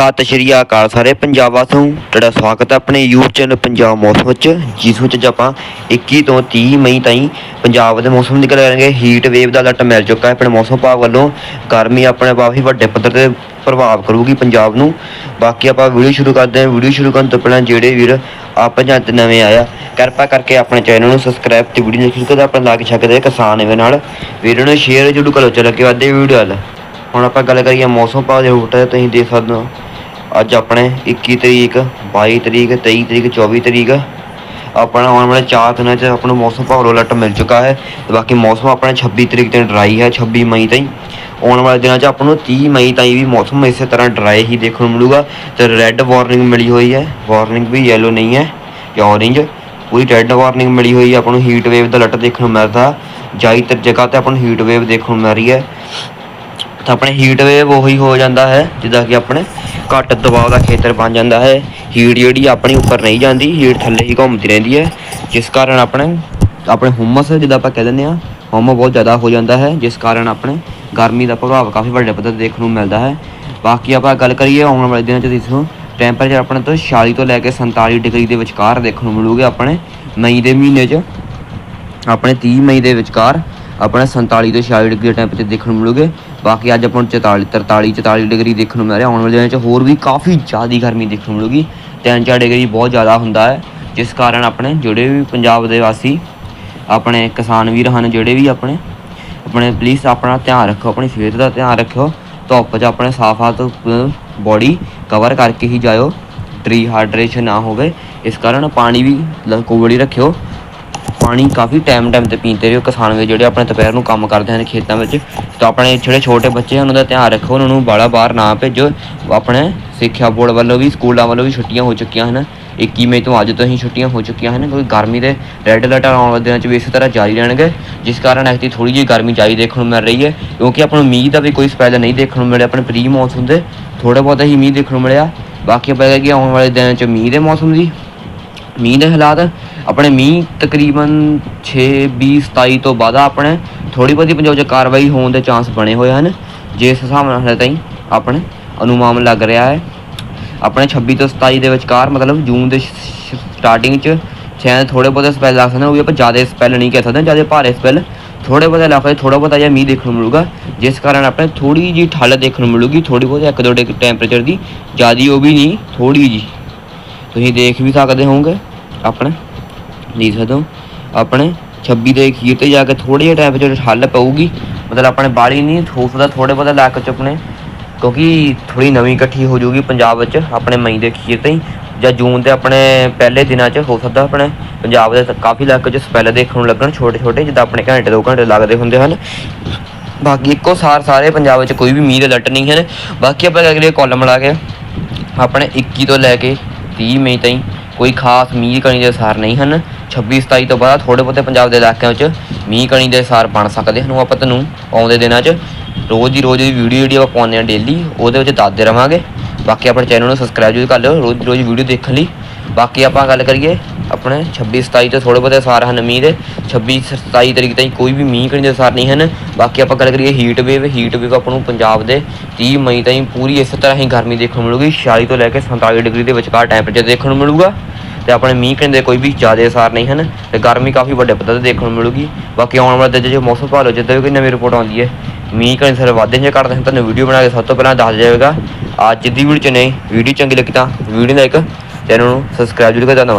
ਸਤਿ ਸ਼੍ਰੀ ਅਕਾਲ ਸਾਰੇ ਪੰਜਾਬ ਵਾਸੀਆਂ ਤੁਹਾਡਾ ਸਵਾਗਤ ਹੈ ਆਪਣੇ YouTube ਚੈਨਲ ਪੰਜਾਬ ਮੌਸਮ ਵਿੱਚ, ਜਿਸ ਵਿੱਚ ਆਪਾਂ 21 ਤੋਂ 30 ਮਈ ਤਾਈਂ ਪੰਜਾਬ ਦੇ ਮੌਸਮ ਦੀ ਗੱਲ ਕਰਾਂਗੇ। ਹੀਟ ਵੇਵ ਦਾ ਅਲਰਟ ਮਿਲ ਚੁੱਕਾ ਹੈ ਆਪਣੇ ਮੌਸਮ ਵਿਭਾਗ ਵੱਲੋਂ। ਗਰਮੀ ਆਪਣੇ ਕਾਫੀ ਵੱਡੇ ਪੱਧਰ ਤੇ ਪ੍ਰਭਾਵ ਕਰੂਗੀ ਪੰਜਾਬ ਨੂੰ। ਬਾਕੀ ਆਪਾਂ ਵੀਡੀਓ ਸ਼ੁਰੂ ਕਰਦੇ ਹਾਂ। ਵੀਡੀਓ ਸ਼ੁਰੂ ਕਰਨ ਤੋਂ ਪਹਿਲਾਂ ਜਿਹੜੇ ਵੀਰ ਆਪ ਜਾਂ ਤੇ ਨਵੇਂ ਆਇਆ ਕਿਰਪਾ ਕਰਕੇ ਆਪਣੇ ਚੈਨਲ ਨੂੰ ਸਬਸਕ੍ਰਾਈਬ ਤੇ ਵੀਡੀਓ ਨੂੰ ਸ਼ੁਰੂ ਕਰਦਾ ਆਪਣਾ ਲਾਈਕ ਛੱਕਦੇ ਕਿਸਾਨ ਇਹਦੇ ਨਾਲ। ਵੀਡੀਓ ਨੂੰ ਸ਼ੇਅਰ ਜਰੂਰ ਕਰੋ। ਚਲੋ ਕਿ ਵੱਧੇ ਵੀਡੀਓ ਵੱਲ। ਹੁਣ ਆਪਾਂ ਗੱਲ ਕਰੀਏ ਮੌਸਮ ਵਿਭਾਗ ਦੇ ਰੂਟ ਤੁਸੀਂ ਦੇਖ ਸਕਦੇ ਹੋ। ਅੱਜ ਆਪਣੇ 21 ਤਰੀਕ 22 ਤਰੀਕ 23 ਤਰੀਕ 24 ਤਰੀਕ ਆਪਣਾ ਆਉਣ ਵਾਲੇ ਚਾਰ ਦਿਨਾਂ 'ਚ ਆਪਾਂ ਨੂੰ ਮੌਸਮ ਵਿਭਾਗ ਵੱਲੋਂ ਅਲਰਟ ਮਿਲ ਚੁੱਕਾ ਹੈ ਤੇ ਬਾਕੀ ਮੌਸਮ ਆਪਣਾ 26 ਤਰੀਕ ਤੱਕ ਡਰਾਈ ਹੈ 26 ਮਈ ਤਾਈਂ। ਆਉਣ ਵਾਲੇ ਦਿਨਾਂ 'ਚ ਆਪਾਂ ਨੂੰ 30 ਮਈ ਤਾਈਂ ਵੀ ਮੌਸਮ ਇਸੇ ਤਰ੍ਹਾਂ ਡਰਾਈ ਹੀ ਦੇਖਣ ਨੂੰ ਮਿਲੂਗਾ ਤੇ ਰੈੱਡ ਵਾਰਨਿੰਗ ਮਿਲੀ ਹੋਈ ਹੈ। ਵਾਰਨਿੰਗ ਵੀ ਯੈਲੋ ਨਹੀਂ ਹੈ ਜਾਂ orange ਪੂਰੀ ਰੈੱਡ ਵਾਰਨਿੰਗ ਮਿਲੀ ਹੋਈ ਹੈ, ਆਪਾਂ ਨੂੰ ਹੀਟ ਵੇਵ ਦਾ ਅਲਰਟ ਦੇਖਣ ਨੂੰ ਮਿਲਦਾ। ਜ਼ਿਆਦਾਤਰ ਜਗ੍ਹਾ ਤੇ ਆਪਾਂ ਨੂੰ ਹੀਟ ਵੇਵ ਦੇਖਣ ਨੂੰ ਮਿਲ ਰਹੀ ਹੈ। ਤਾਂ ਆਪਣੇ ਹੀਟ ਵੇਵ ਉਹੀ ਹੋ ਜਾਂਦਾ ਹੈ, ਜਿੱਦਾਂ ਕਿ ਆਪਣੇ ਘੱਟ ਦਬਾਅ ਦਾ ਖੇਤਰ ਬਣ ਜਾਂਦਾ ਹੈ। ਹੀਟ ਜਿਹੜੀ ਆਪਣੀ ਉੱਪਰ ਨਹੀਂ ਜਾਂਦੀ ਹੀਟ ਥੱਲੇ ਹੀ ਘੁੰਮਦੀ ਰਹਿੰਦੀ ਹੈ। ਜਿਸ ਕਾਰਨ ਆਪਣੇ ਆਪਣੇ ਹੁਮਸ ਜਿੱਦਾਂ ਆਪਾਂ ਕਹਿ ਦਿੰਦੇ ਆ ਹੁਮ ਬਹੁਤ ਜ਼ਿਆਦਾ ਹੋ ਜਾਂਦਾ ਹੈ, ਜਿਸ ਕਾਰਨ ਆਪਣੇ ਗਰਮੀ ਦਾ ਪ੍ਰਭਾਵ ਕਾਫੀ ਵੱਡੇ ਪੱਧਰ ਤੇ ਦੇਖਣ ਨੂੰ ਮਿਲਦਾ ਹੈ। ਬਾਕੀ ਆਪਾਂ ਗੱਲ ਕਰੀਏ ਆਉਣ ਵਾਲੇ ਦਿਨਾਂ 'ਚ ਦੇਖੋ ਟੈਂਪਰੇਚਰ ਆਪਣੇ ਤੋਂ 46 ਤੋਂ ਲੈ ਕੇ 47 ਡਿਗਰੀ ਦੇ ਵਿਚਕਾਰ ਦੇਖਣ ਨੂੰ ਮਿਲੂਗੇ ਆਪਣੇ ਮਈ ਦੇ ਮਹੀਨੇ 'ਚ। ਆਪਣੇ 30 ਮਈ ਦੇ ਵਿਚਕਾਰ ਆਪਣੇ 47 ਤੋਂ 46 ਡਿਗਰੀ ਟੈਂਪਰੇਚਰ ਦੇਖਣ ਨੂੰ ਮਿਲੂਗੇ। ਬਾਕੀ ਅੱਜ ਆਪਾਂ ਨੂੰ 44 43 44 ਡਿਗਰੀ ਦੇਖਣ ਨੂੰ ਮਿਲ ਰਿਹਾ। ਆਉਣ ਵਾਲੇ ਦਿਨਾਂ 'ਚ ਹੋਰ ਵੀ ਕਾਫੀ ਜ਼ਿਆਦਾ ਗਰਮੀ ਦੇਖਣ ਨੂੰ ਮਿਲੂਗੀ। 3-4 ਡਿਗਰੀ ਬਹੁਤ ਜ਼ਿਆਦਾ ਹੁੰਦਾ ਹੈ, ਜਿਸ ਕਾਰਨ ਆਪਣੇ ਜਿਹੜੇ ਵੀ ਪੰਜਾਬ ਦੇ ਵਾਸੀ, ਆਪਣੇ ਕਿਸਾਨ ਵੀਰ ਹਨ, ਜਿਹੜੇ ਵੀ ਆਪਣੇ ਆਪਣੇ ਪਲੀਜ਼ ਆਪਣਾ ਧਿਆਨ ਰੱਖੋ, ਆਪਣੀ ਸਿਹਤ ਦਾ ਧਿਆਨ ਰੱਖਿਓ ਧੁੱਪ 'ਚ ਆਪਣੇ ਸਾਫ਼ ਹੱਥ ਬੋਡੀ ਕਵਰ ਕਰਕੇ ਹੀ ਜਾਇਓ। ਡੀਹਾਈਡਰੇਸ਼ਨ ਨਾ ਹੋਵੇ। ਇਸ ਕਾਰਨ ਪਾਣੀ ਵੀ ਲ- ਹੀ ਰੱਖਿਓ। ਪਾਣੀ ਕਾਫੀ ਟਾਈਮ ਟਾਈਮ ਤੇ ਪੀਂਦੇ ਰਹੋ। ਕਿਸਾਨ ਵੀ ਜਿਹੜੇ ਆਪਣੇ ਦੁਪਹਿਰ ਨੂੰ ਕੰਮ ਕਰਦੇ ਹਨ ਖੇਤਾਂ ਵਿੱਚ, ਤਾਂ ਆਪਣੇ ਜਿਹੜੇ ਛੋਟੇ ਬੱਚੇ ਹਨ ਉਹਨਾਂ ਦਾ ਧਿਆਨ ਰੱਖੋ। ਉਹਨਾਂ ਨੂੰ ਬਾਲਾ ਬਾਹਰ ਨਾ ਭੇਜੋ। ਆਪਣੇ ਸਿੱਖਿਆ ਬੋਰਡ ਵੱਲੋਂ ਵੀ, ਸਕੂਲਾਂ ਵੱਲੋਂ ਵੀ ਛੁੱਟੀਆਂ ਹੋ ਚੁੱਕੀਆਂ ਹਨ। 21 ਮਈ ਤੋਂ ਅੱਜ ਤੋਂ ਹੀ ਛੁੱਟੀਆਂ ਹੋ ਚੁੱਕੀਆਂ ਹਨ, ਕਿਉਂਕਿ ਗਰਮੀ ਦੇ ਰੈੱਡ ਅਲਰਟ ਆਉਣ ਵਾਲੇ ਦਿਨਾਂ 'ਚ ਵੀ ਇਸੇ ਤਰ੍ਹਾਂ ਜਾਰੀ ਰਹਿਣਗੇ। ਜਿਸ ਕਾਰਨ ਐਕਚੁਅਲੀ ਥੋੜੀ ਜਿਹੀ ਗਰਮੀ ਜਾਰੀ ਦੇਖਣ ਨੂੰ ਮਿਲ ਰਹੀ ਹੈ, ਕਿਉਂਕਿ ਆਪਾਂ ਨੂੰ ਮੀਂਹ ਦਾ ਵੀ ਕੋਈ ਸਪੈਲ ਨਹੀਂ ਦੇਖਣ ਨੂੰ ਮਿਲਿਆ। ਆਪਣੇ ਪ੍ਰੀ ਮੌਨਸੂਨ ਦੇ ਥੋੜਾ ਬਹੁਤਾ ਹੀ ਮੀਂਹ ਦੇਖਣ ਨੂੰ ਮਿਲਿਆ। ਬਾਕੀ ਆਪਾਂ ਕਿ ਆਉਣ ਵਾਲੇ ਦਿਨਾਂ 'ਚ ਮੀਂਹ ਦੇ ਮੌਸਮ ਦੀ ਮੀਂਹ ਦੇ ਹਾਲਾਤ। ਆਪਣੇ ਮੀਂਹ ਤਕਰੀਬਨ 6 20 27 ਤੋਂ ਬਾਅਦ ਆਪਣੇ ਥੋੜੀ ਬਹੁਤੀ ਪੰਜਾਬ 'ਚ ਕਾਰਵਾਈ ਹੋਣ ਦੇ ਚਾਂਸ ਬਣੇ ਹੋਏ ਹਨ। ਜਿਸ ਹਿਸਾਬ ਨਾਲ ਹਲੇ ਤਾਈਂ ਆਪਣੇ ਅਨੁਮਾਨ ਲੱਗ ਰਿਹਾ ਹੈ। ਆਪਣੇ 26 ਤੋਂ 27 ਦੇ ਵਿਚਕਾਰ ਮਤਲਬ ਜੂਨ ਦੇ ਸਟਾਰਟਿੰਗ 'ਚ ਸ਼ਾਇਦ ਥੋੜੇ ਬਹੁਤੇ ਸਪੈਲ ਲੱਗ ਸਕਦੇ ਨੇ ਉਹ ਵੀ ਆਪਾਂ ਜ਼ਿਆਦਾ ਸਪੈਲ ਨਹੀਂ ਕਹਿ ਸਕਦੇ। ਜ਼ਿਆਦਾ ਭਾਰੇ ਸਪੈਲ ਥੋੜੇ ਬਹੁਤੇ ਇਲਾਕੇ 'ਚ ਥੋੜਾ ਬਹੁਤਾ ਜਿਹਾ ਮੀਂਹ ਦੇਖਣ ਨੂੰ ਮਿਲੂਗਾ। ਜਿਸ ਕਾਰਨ ਆਪਣੇ ਥੋੜੀ ਜੀ ਠੱਲ ਦੇਖਣ ਨੂੰ ਮਿਲੂਗੀ। ਥੋੜੀ ਬਹੁਤੀ ਇੱਕ ਦੋ ਡਿਗਰੀ ਟੈਂਪਰੇਚਰ ਦੀ। ਜ਼ਿਆਦੀ ਉਹ ਵੀ ਨਹੀਂ। ਥੋੜੀ ਜੀ ਤੁਸੀਂ ਦੇਖ ਵੀ ਸਕਦੇ ਹੋਵੋਗੇ। ਆਪਣੇ ਦੇਖ ਸਕਦੇ ਹੋ ਆਪਣੇ 26 ਦੇ ਅਖੀਰ ਤੇ ਜਾ ਕੇ ਥੋੜੇ ਜਿਹਾ ਟੈਂਪਰੇਚਰ ਠੱਲ ਪਊਗੀ। ਮਤਲਬ ਆਪਣੇ ਬਾਲੀ ਨਹੀਂ ਹੋ ਸਕਦਾ ਥੋੜੇ ਬਹੁਤੇ ਇਲਾਕੇ ਚ ਆਪਣੇ ਕਿਉਂਕਿ ਥੋੜੀ ਨਵੀਂ ਇਕੱਠੀ ਹੋ ਜਾਊਗੀ ਪੰਜਾਬ ਵਿੱਚ, ਆਪਣੇ ਮਈ ਦੇ ਅਖੀਰ ਤੇ ਜਾਂ ਜੂਨ ਦੇ ਆਪਣੇ ਪਹਿਲੇ ਦਿਨਾਂ 'ਚ, ਹੋ ਸਕਦਾ ਆਪਣੇ ਪੰਜਾਬ ਦੇ ਕਾਫੀ ਇਲਾਕੇ 'ਚ ਸਪੈਲ ਦੇਖਣ ਨੂੰ ਲੱਗਣ ਛੋਟੇ ਛੋਟੇ ਜਿੱਦਾਂ ਆਪਣੇ ਘੰਟੇ ਦੋ ਘੰਟੇ ਲੱਗਦੇ ਹੁੰਦੇ ਹਨ। ਬਾਕੀ ਇੱਕੋ ਸਾਰ ਸਾਰੇ ਪੰਜਾਬ ਵਿੱਚ ਕੋਈ ਵੀ ਮੀਂਹ ਦੇ ਲੱਟ ਨਹੀਂ ਹਨ। ਬਾਕੀ ਆਪਾਂ ਅਗਲੇ ਕਾਲਮ ਲਾ ਕੇ, ਆਪਣੇ 21 ਤੋਂ ਲੈ ਕੇ 30 ਮਈ ਤਾਈਂ ਕੋਈ ਖਾਸ ਮੀਂਹ ਕਣੀ ਦੇ ਸਾਰ ਨਹੀਂ ਹਨ। 26 27 ਤੋਂ ਬਾਅਦ ਥੋੜੇ ਬਹੁਤੇ ਪੰਜਾਬ ਦੇ ਇਲਾਕਿਆਂ ਵਿੱਚ ਮੀਂਹ ਕਣੀ ਦੇ ਸਾਰ ਬਣ ਸਕਦੇ ਹਨ। ਉਹ ਆਪਾਂ ਤੁਹਾਨੂੰ ਆਉਂਦੇ ਦਿਨਾਂ 'ਚ ਰੋਜ਼ ਦੀ ਰੋਜ਼ ਦੀ ਵੀਡੀਓ ਜਿਹੜੀ ਆਪਾਂ ਪਾਉਂਦੇ ਹਾਂ ਡੇਲੀ ਉਹਦੇ ਵਿੱਚ ਦੱਸਦੇ ਰਵਾਂਗੇ। ਬਾਕੀ ਆਪਣੇ ਚੈਨਲ ਨੂੰ ਸਬਸਕ੍ਰਾਈਬ ਜ਼ਰੂਰ ਕਰ ਲਿਓ, ਰੋਜ਼ ਦੀ ਰੋਜ਼ ਵੀਡੀਓ ਦੇਖਣ ਲਈ। ਬਾਕੀ ਆਪਾਂ ਗੱਲ ਕਰੀਏ ਆਪਣੇ 26 27 ਤੋਂ ਥੋੜੇ ਬਹੁਤੇ ਸਾਰ ਹਨ ਮੀਂਹ ਦੇ। 26 27 ਤਰੀਕ ਤਾਈਂ ਕੋਈ ਵੀ ਮੀਂਹ ਕਣੀ ਦੇ ਸਾਰ ਨਹੀਂ ਹਨ। ਬਾਕੀ ਆਪਾਂ ਗੱਲ ਕਰੀਏ ਹੀਟ ਵੇਵ ਹੀਟ ਵੇਵ ਆਪਾਂ ਨੂੰ ਪੰਜਾਬ ਦੇ 30 ਮਈ ਤਾਈਂ ਪੂਰੀ ਇਸੇ ਤਰ੍ਹਾਂ ਹੀ ਗਰਮੀ ਦੇਖਣ ਨੂੰ ਮਿਲੂਗੀ। 46 ਤੋਂ ਲੈ ਕੇ 47 ਡਿਗਰੀ ਦੇ ਵਿਚਕਾਰ ਟੈਂਪਰੇਚਰ ਦੇਖਣ ਨੂੰ ਮਿਲੂਗਾ। ਤੇ ਆਪਣੇ ਮੀਂਹ ਕਣੀ ਦੇ ਕੋਈ ਵੀ ਜ਼ਿਆਦਾ ਅਸਾਰ ਨਹੀਂ, ਹਨ? ਤੇ ਗਰਮੀ ਕਾਫੀ ਵੱਡੇ ਪੱਧਰ ਤੇ ਦੇਖਣ ਨੂੰ ਮਿਲੂਗੀ। ਬਾਕੀ ਆਉਣ ਵਾਲੇ ਦਿਨ 'ਚ ਜੇ ਮੌਸਮ ਭਾਲੋ ਜਿੱਦਾਂ ਵੀ ਕੋਈ ਨਵੀਂ ਰਿਪੋਰਟ ਆਉਂਦੀ ਹੈ, ਮੀਂਹ ਕਣੀ ਸਾਰੇ ਵਾਧੇ ਜੇ ਕਰਦੇ ਹਨ, ਤੁਹਾਨੂੰ ਵੀਡੀਓ ਬਣਾ ਕੇ ਸਭ ਤੋਂ ਪਹਿਲਾਂ ਦੱਸ ਜਾਵੇਗਾ। ਅੱਜ ਦੀ ਵੀਡੀਓ 'ਚ ਨਹੀਂ ਵੀਡੀਓ ਚੰਗੀ ਲੱਗੀ ਤਾਂ ਵੀਡੀਓ ਦਾ ਇੱਕ ਚੈਨਲ ਨੂੰ ਸਬਸਕ੍ਰਾਈਬ ਜ਼ਰੂਰ ਕਰ ਧੰਨਵਾਦ।